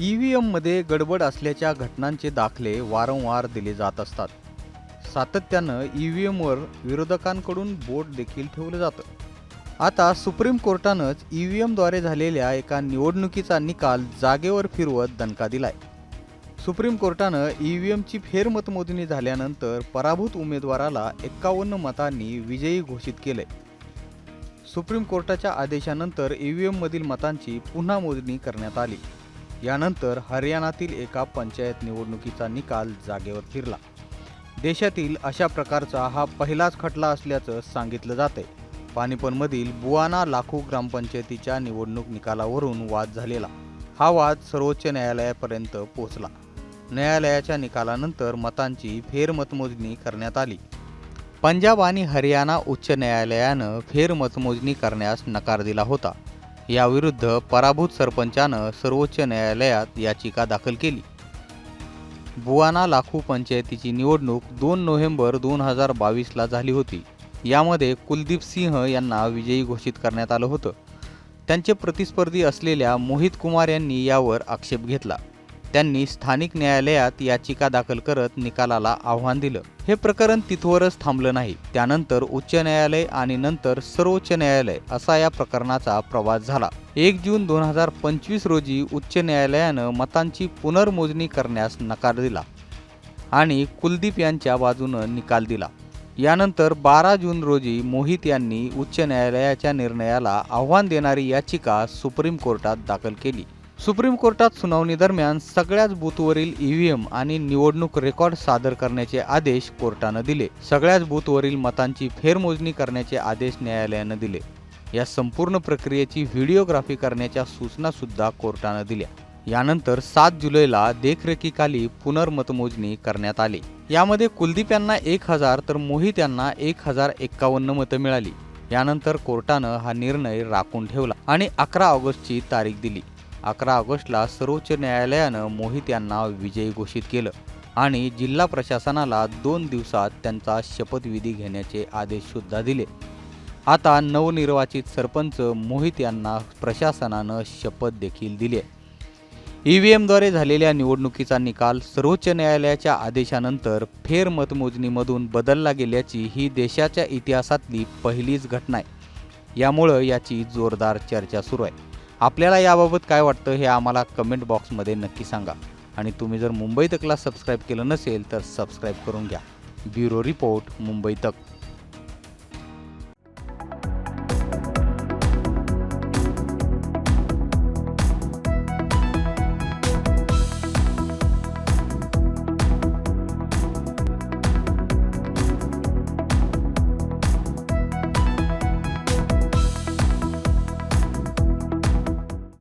E V एममध्ये गडबड असल्याच्या घटनांचे दाखले वारंवार दिले जात असतात. सातत्यानं ई व्ही एमवर विरोधकांकडून बोट देखील ठेवलं जातं. आता सुप्रीम कोर्टानंच ई व्ही एमद्वारे झालेल्या एका निवडणुकीचा निकाल जागेवर फिरवत दणका दिलाय. सुप्रीम कोर्टानं ई व्ही एमची फेरमतमोजणी झाल्यानंतर पराभूत उमेदवाराला एक्कावन्न मतांनी विजयी घोषित केलंय. सुप्रीम कोर्टाच्या आदेशानंतर ई व्ही एममधील मतांची पुन्हा मोजणी करण्यात आली. यानंतर हरियाणातील एका पंचायत निवडणुकीचा निकाल जागेवर फिरला. देशातील अशा प्रकारचा हा पहिलाच खटला असल्याचं सांगितलं जातंय. पानिपतमधील बुआना लाखू ग्रामपंचायतीच्या निवडणूक निकालावरून वाद झालेला. हा वाद सर्वोच्च न्यायालयापर्यंत पोहोचला. न्यायालयाच्या निकालानंतर मतांची फेरमतमोजणी करण्यात आली. पंजाब आणि हरियाणा उच्च न्यायालयानं फेरमतमोजणी करण्यास नकार दिला होता. याविरुद्ध पराभूत सरपंचानं सर्वोच्च न्यायालयात याचिका दाखल केली. बुआना लाखू पंचायतीची निवडणूक दोन नोव्हेंबर दोन हजार बावीसला झाली होती. यामध्ये कुलदीप सिंह यांना विजयी घोषित करण्यात आलं होतं. त्यांचे प्रतिस्पर्धी असलेल्या मोहित कुमार यांनी यावर आक्षेप घेतला. त्यांनी स्थानिक न्यायालयात याचिका दाखल करत निकालाला आव्हान दिलं. हे प्रकरण तिथवरच थांबलं नाही. त्यानंतर उच्च न्यायालय आणि नंतर सर्वोच्च न्यायालय असा या प्रकरणाचा प्रवास झाला. एक जून दोन हजार पंचवीस रोजी उच्च न्यायालयानं मतांची पुनर्मोजणी करण्यास नकार दिला आणि कुलदीप यांच्या बाजूनं निकाल दिला. यानंतर बारा जून रोजी मोहित यांनी उच्च न्यायालयाच्या निर्णयाला आव्हान देणारी याचिका सुप्रीम कोर्टात दाखल केली. सुप्रीम कोर्टात सुनावणी दरम्यान सगळ्याच बूथवरील ईव्हीएम आणि निवडणूक रेकॉर्ड सादर करण्याचे आदेश कोर्टानं दिले. सगळ्याच बूथवरील मतांची फेरमोजणी करण्याचे आदेश न्यायालयानं दिले. या संपूर्ण प्रक्रियेची व्हिडिओग्राफी करण्याच्या सूचना सुद्धा कोर्टानं दिल्या. यानंतर सात जुलैला देखरेखीखाली पुनर्मतमोजणी करण्यात आली. यामध्ये कुलदीप यांना एक हजार तर मोहित यांना एक हजार एक्कावन्न मतं मिळाली. यानंतर कोर्टानं हा निर्णय राखून ठेवला आणि अकरा ऑगस्टची तारीख दिली. अकरा ऑगस्टला सर्वोच्च न्यायालयानं मोहित यांना विजयी घोषित केलं आणि जिल्हा प्रशासनाला दोन दिवसात त्यांचा शपथविधी घेण्याचे आदेश सुद्धा दिले. आता नवनिर्वाचित सरपंच मोहित यांना प्रशासनानं शपथ देखील दिली ई व्ही एमद्वारे झालेल्या निवडणुकीचा निकाल सर्वोच्च न्यायालयाच्या आदेशानंतर फेरमतमोजणीमधून बदलला गेल्याची ही देशाच्या इतिहासातली पहिलीच घटना आहे यामुळं याची जोरदार चर्चा सुरू आहे. आपल्याला याबाबत काय वाटतं हे आम्हाला कमेंट बॉक्समध्ये नक्की सांगा. आणि तुम्ही जर मुंबई तकला सबस्क्राईब केलं नसेल तर सबस्क्राईब करून घ्या. ब्युरो रिपोर्ट मुंबई तक.